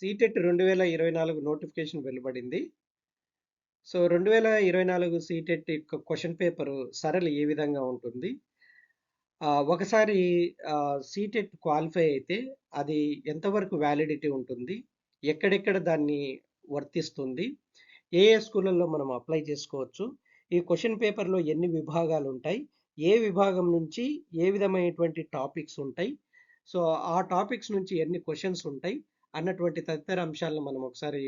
CTET రెండు వేల ఇరవై నాలుగు నోటిఫికేషన్ వెలువడింది. సో రెండు వేల ఇరవై నాలుగు సీటెట్ యొక్క క్వశ్చన్ పేపర్ సరళి ఏ విధంగా ఉంటుంది? ఒకసారి సీటెట్ క్వాలిఫై అయితే అది ఎంతవరకు వ్యాలిడిటీ ఉంటుంది? ఎక్కడెక్కడ దాన్ని వర్తిస్తుంది? ఏ ఏ స్కూళ్ళల్లో మనం అప్లై చేసుకోవచ్చు? ఈ క్వశ్చన్ పేపర్లో ఎన్ని విభాగాలు ఉంటాయి? ఏ విభాగం నుంచి ఏ విధమైనటువంటి టాపిక్స్ ఉంటాయి? సో ఆ టాపిక్స్ నుంచి ఎన్ని క్వశ్చన్స్ ఉంటాయి? అన్నటువంటి తదితర అంశాలను మనం ఒకసారి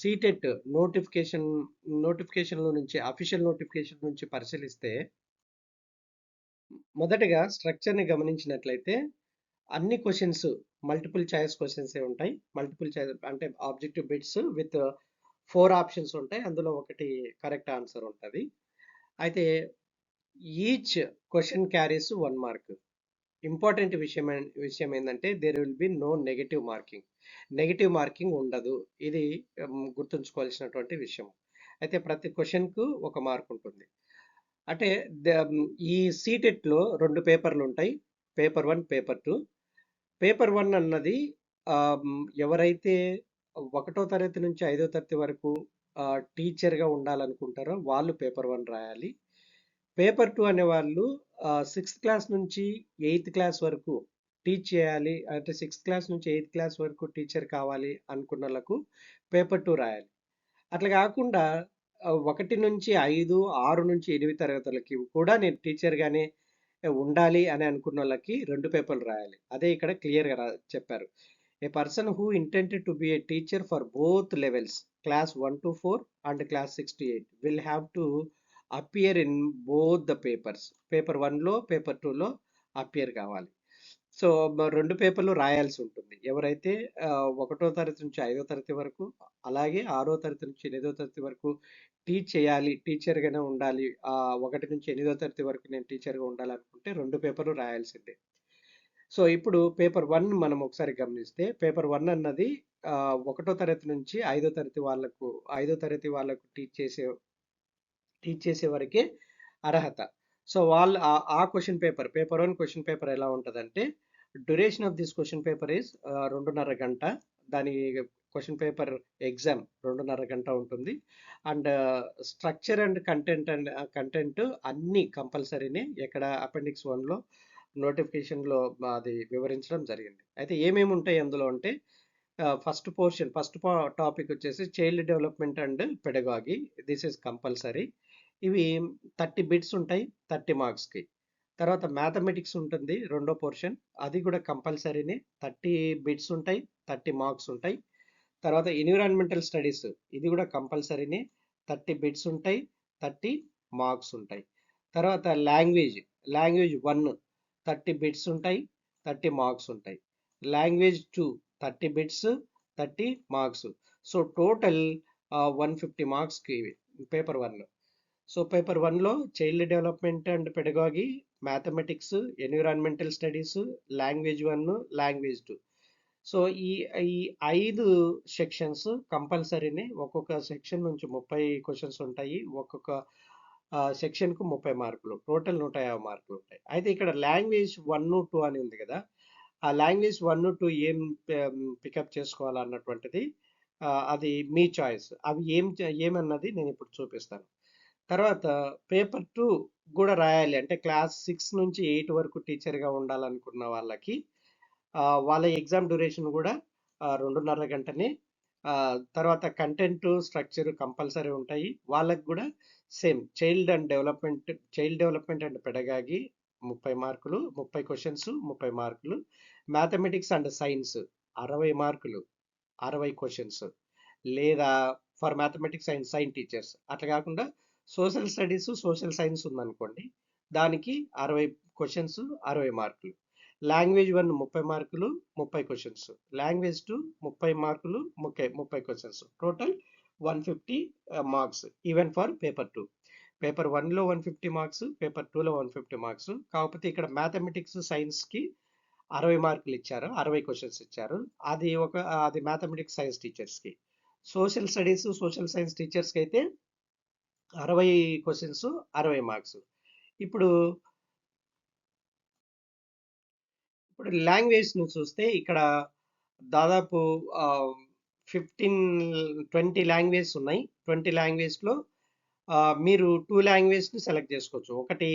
సీటెట్ నోటిఫికేషన్ నోటిఫికేషన్లో నుంచి అఫీషియల్ నోటిఫికేషన్ నుంచి పరిశీలిస్తే మొదటగా స్ట్రక్చర్ని గమనించినట్లయితే అన్ని క్వశ్చన్స్ మల్టిపుల్ ఛాయిస్ క్వశ్చన్స్ ఉంటాయి. మల్టిపుల్ ఛాయిస్ అంటే objective bits with four options ఉంటాయి. అందులో ఒకటి కరెక్ట్ ఆన్సర్ ఉంటుంది. అయితే each question carries one mark. Important విషయం విషయం ఏంటంటే there will be no negative marking negative marking ఉండదు. ఇది గుర్తుంచుకోవాల్సినటువంటి విషయం. అయితే ప్రతి క్వశ్చన్కు ఒక మార్క్ ఉంటుంది. అంటే ద- ఈ సీటెట్లో రెండు పేపర్లు ఉంటాయి paper one paper two paper one అన్నది ఎవరైతే ఒకటో తరగతి నుంచి ఐదో తరగతి వరకు టీచర్గా ఉండాలనుకుంటారో వాళ్ళు పేపర్ వన్ రాయాలి. పేపర్ టూ అనే వాళ్ళు సిక్స్త్ క్లాస్ నుంచి ఎయిత్ క్లాస్ వరకు టీచ్ చేయాలి అంటే సిక్స్త్ క్లాస్ నుంచి ఎయిత్ క్లాస్ వరకు టీచర్ కావాలి అనుకున్న వాళ్ళకు పేపర్ టూ రాయాలి. అట్లా కాకుండా ఒకటి నుంచి ఐదు ఆరు నుంచి ఎనిమిది తరగతులకి కూడా నేను టీచర్గానే ఉండాలి అని అనుకున్న వాళ్ళకి రెండు పేపర్లు రాయాలి. అదే ఇక్కడ క్లియర్గా రా చెప్పారు. A person who intended to be a teacher for both levels class one to four and class six to eight will have to appear in both the papers paper వన్లో పేపర్ టూలో అపియర్ కావాలి. So రెండు పేపర్లు రాయాల్సి ఉంటుంది. ఎవరైతే ఒకటో తరగతి నుంచి ఐదో తరగతి వరకు అలాగే ఆరో తరగతి నుంచి ఎనిమిదో తరగతి వరకు టీచ్ చేయాలి టీచర్గానే ఉండాలి ఒకటి నుంచి ఎనిమిదో తరగతి వరకు నేను టీచర్గా ఉండాలనుకుంటే రెండు పేపర్లు రాయాల్సిందే. సో ఇప్పుడు పేపర్ వన్ మనం ఒకసారి గమనిస్తే పేపర్ వన్ అన్నది ఒకటో తరగతి నుంచి ఐదో తరగతి వాళ్ళకు ఐదో తరగతి వాళ్ళకు టీచ్ చేసే టీచ్ చేసే వరకే అర్హత. సో వాళ్ళు ఆ- question paper paper one question paper ఎలా ఉంటుందంటే duration of this question paper is రెండున్నర గంట. దాని క్వశ్చన్ పేపర్ ఎగ్జామ్ రెండున్నర గంట ఉంటుంది. And structure and content and content అన్ని కంపల్సరీనే ఎక్కడ అపెండిక్స్ వన్లో నోటిఫికేషన్లో అది వివరించడం జరిగింది. అయితే ఏమేమి ఉంటాయి అందులో అంటే ఫస్ట్ పోర్షన్ ఫస్ట్ టాపిక్ వచ్చేసి child development and pedagogy this is compulsory ఇవి థర్టీ బిట్స్ ఉంటాయి థర్టీ మార్క్స్కి. తర్వాత మ్యాథమెటిక్స్ ఉంటుంది రెండో పోర్షన్. అది కూడా కంపల్సరీనే. థర్టీ బిట్స్ ఉంటాయి థర్టీ మార్క్స్ ఉంటాయి. తర్వాత ఎన్విరాన్మెంటల్ స్టడీస్ ఇది కూడా కంపల్సరీనే. థర్టీ బిట్స్ ఉంటాయి థర్టీ మార్క్స్ ఉంటాయి. తర్వాత language language one thirty bits ఉంటాయి థర్టీ మార్క్స్ ఉంటాయి. Language two thirty bits thirty marks. So total one fifty మార్క్స్కి పేపర్ వన్ సో పేపర్ వన్లో child development and pedagogy mathematics environmental studies language one language two so ఈ ఈ ఐదు sections కంపల్సరీనే ఒక్కొక్క section నుంచి ముప్పై క్వశ్చన్స్ ఉంటాయి. ఒక్కొక్క సెక్షన్కు ముప్పై మార్కులు. టోటల్ నూట యాభై మార్కులు ఉంటాయి. అయితే ఇక్కడ లాంగ్వేజ్ వన్ టూ అని ఉంది కదా. ఆ లాంగ్వేజ్ వన్ టూ ఏం పికప్ చేసుకోవాలన్నటువంటిది అది మీ చాయిస్ అవి ఏం ఏమన్నది నేను ఇప్పుడు చూపిస్తాను. తర్వాత పేపర్ టూ కూడా రాయాలి. అంటే క్లాస్ సిక్స్ నుంచి ఎయిట్ వరకు టీచర్గా ఉండాలనుకున్న వాళ్ళకి వాళ్ళ ఎగ్జామ్ డ్యూరేషన్ కూడా రెండున్నర గంటనే. తర్వాత కంటెంట్ స్ట్రక్చర్ కంపల్సరీ ఉంటాయి. వాళ్ళకి కూడా same child and development child development and pedagogy ముప్పై మార్కులు ముప్పై క్వశ్చన్స్ ముప్పై మార్కులు. మ్యాథమెటిక్స్ అండ్ సైన్స్ అరవై మార్కులు అరవై క్వశ్చన్స్. లేదా for mathematics and science teachers. అట్లా కాకుండా సోషల్ స్టడీస్ సోషల్ సైన్స్ ఉందనుకోండి. దానికి అరవై క్వశ్చన్స్ అరవై మార్కులు. లాంగ్వేజ్ వన్ ముప్పై మార్కులు ముప్పై క్వశ్చన్స్. లాంగ్వేజ్ టూ ముప్పై మార్కులు ముప్పై ముప్పై questions. Total one fifty marks. Even for paper two. Paper వన్లో వన్ ఫిఫ్టీ మార్క్స్ పేపర్ టూలో వన్ ఫిఫ్టీ మార్క్స్. కాకపోతే ఇక్కడ మ్యాథమెటిక్స్ సైన్స్కి అరవై మార్కులు ఇచ్చారు అరవై క్వశ్చన్స్ ఇచ్చారు. అది ఒక అది మ్యాథమెటిక్స్ సైన్స్ టీచర్స్కి. సోషల్ స్టడీస్ సోషల్ సైన్స్ టీచర్స్కి అయితే అరవై క్వశ్చన్స్ అరవై మార్క్స్ ఇప్పుడు ఇప్పుడు లాంగ్వేజ్ను చూస్తే ఇక్కడ దాదాపు ఫిఫ్టీన్ ట్వంటీ లాంగ్వేజ్ ఉన్నాయి. 20 లాంగ్వేజ్‌లో మీరు టూ లాంగ్వేజ్‌ని సెలెక్ట్ చేసుకోవచ్చు. ఒకటి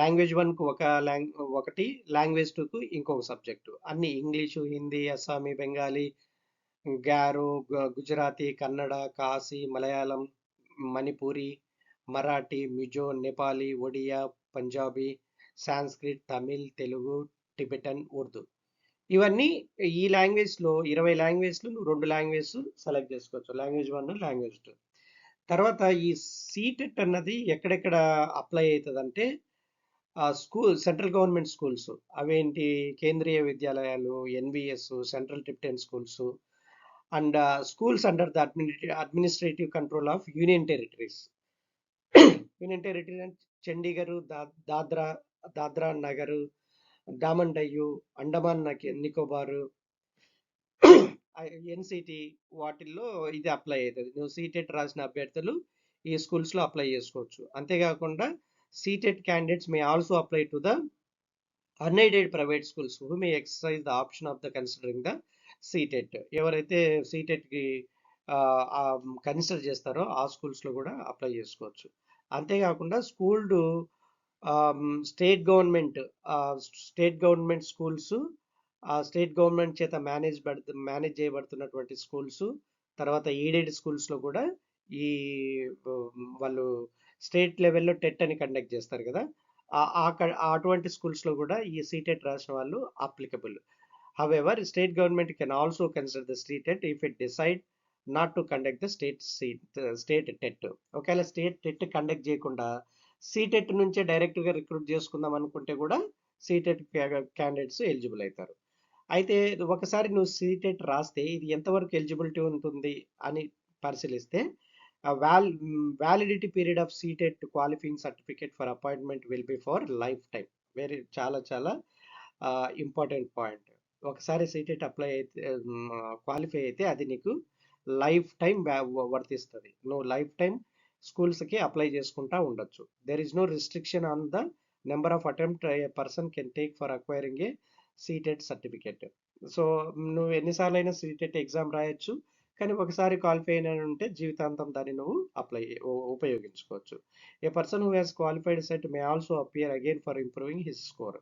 లాంగ్వేజ్ వన్కు ఒక లాంగ్ ఒకటి, లాంగ్వేజ్ టూకు ఇంకొక సబ్జెక్టు. అన్ని ఇంగ్లీషు, హిందీ, అస్సామీ, బెంగాలీ, గారో, గుజరాతీ, కన్నడ, కాశీ, మలయాళం, మణిపూరి, మరాఠీ, మిజో, నేపాలీ, ఒడియా, పంజాబీ, సాంస్క్రిట్, తమిళ్, తెలుగు, టిబెటన్, ఉర్దూ. ఇవన్నీ ఈ లాంగ్వేజ్‌లో ఇరవై లాంగ్వేజ్లు నువ్వు 2 సెలెక్ట్ చేసుకోవచ్చు. లాంగ్వేజ్ వన్ లాంగ్వేజ్ టూ తర్వాత ఈ సీటెట్ అన్నది ఎక్కడెక్కడ అప్లై అయితదంటే ఆహ్, స్కూల్ సెంట్రల్ గవర్నమెంట్ స్కూల్స్ అవేంటి కేంద్రీయ విద్యాలయాలు, NVS, central Tibetan schools and schools under the admini administrative control of union territories. Union territory అంటే చండీగఢ్, దాద్రా దాద్రా నగర్, డామన్ అండమాన్ నకి నికోబారు ఎన్‌సిటి వాటిల్లో ఇది అప్లై అవుతుంది నువ్వు సీటెట్ రాసిన అభ్యర్థులు ఈ స్కూల్స్‌లో అప్లై చేసుకోవచ్చు. అంతేకాకుండా CTET candidates may also apply to the unaided private schools who may exercise the option of the considering the CTET. ఎవరైతే సీటెట్‌కి కన్సిడర్ చేస్తారో ఆ స్కూల్స్‌లో కూడా అప్లై చేసుకోవచ్చు. అంతేకాకుండా schooled state government state government schools state government చేత మేనేజ్ మేనేజ్ చేయబడుతున్నటువంటి స్కూల్స్, తర్వాత ఎయిడెడ్ స్కూల్స్‌లో కూడా ఈ వాళ్ళు స్టేట్ లెవెల్‌లో టెట్ అని కండక్ట్ చేస్తారు కదా! ఆ అటువంటి స్కూల్స్‌లో కూడా ఈ సీటెట్ రాసిన వాళ్ళు applicable. However state government can also consider the CTET if it decide not to conduct the state seat state TET. ఒకవేళ స్టేట్ టెట్ కండక్ట్ చేయకుండా సీటెట్ నుంచే డైరెక్ట్‌గా రిక్రూట్ చేసుకుందాం అనుకుంటే కూడా సీటెట్ క్యాండిడేట్స్ ఎలిజిబుల్ అవుతారు అయితే ఒకసారి నువ్వు సీటెట్ రాస్తే ఇది ఎంతవరకు ఎలిజిబిలిటీ ఉంటుంది అని పరిశీలిస్తే val validity period of CTET qualifying certificate for appointment will be for lifetime very చాలా చాలా ఇంపార్టెంట్ పాయింట్. ఒకసారి సీటెట్ అప్లై అయితే క్వాలిఫై అయితే అది నీకు లైఫ్ టైం వర్తిస్తుంది నువ్వు లైఫ్ టైం స్కూల్స్‌కి అప్లై చేసుకుంటా ఉండొచ్చు. There is no restriction on the number of attempt a person can take for acquiring a CTET certificate. So, నువ్వు ఎన్నిసార్లు అయినా సీటెట్ ఎగ్జామ్ రాయొచ్చు. కానీ ఒకసారి క్వాలిఫై అయిన ఉంటే జీవితాంతం దాన్ని నువ్వు అప్లై ఉపయోగించుకోవచ్చు. A person who has qualified set may also appear again for improving his score.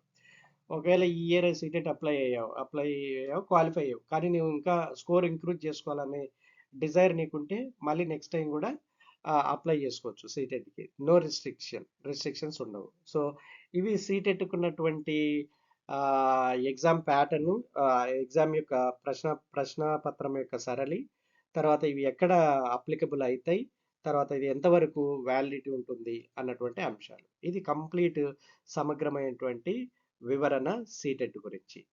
ఒకవేళ ఈ ఇయర్ సీటెట్ అప్లై అయ్యావు. అప్లై అయ్యావు, క్వాలిఫై అయ్యావు. కానీ నువ్వు ఇంకా స్కోర్ ఇంక్రీజ్ చేసుకోవాలనే డిజైర్ నీకుంటే మళ్ళీ నెక్స్ట్ టైం కూడా అప్లై చేసుకోవచ్చు సీటెట్‌కి. No restriction. రిస్ట్రిక్షన్స్ ఉండవు. సో, ఇవి సీటెట్‌కున్నటువంటి ఎగ్జామ్ ప్యాటర్న్ ఎగ్జామ్ యొక్క ప్రశ్న ప్రశ్న పత్రం యొక్క సరళి, తర్వాత ఇవి ఎక్కడ అప్లికబుల్ అవుతాయి తర్వాత ఇది ఎంతవరకు వ్యాలిడిటీ ఉంటుంది అన్నటువంటి అంశాలు. ఇది కంప్లీట్ సమగ్రమైనటువంటి వివరణ సీటెట్ గురించి.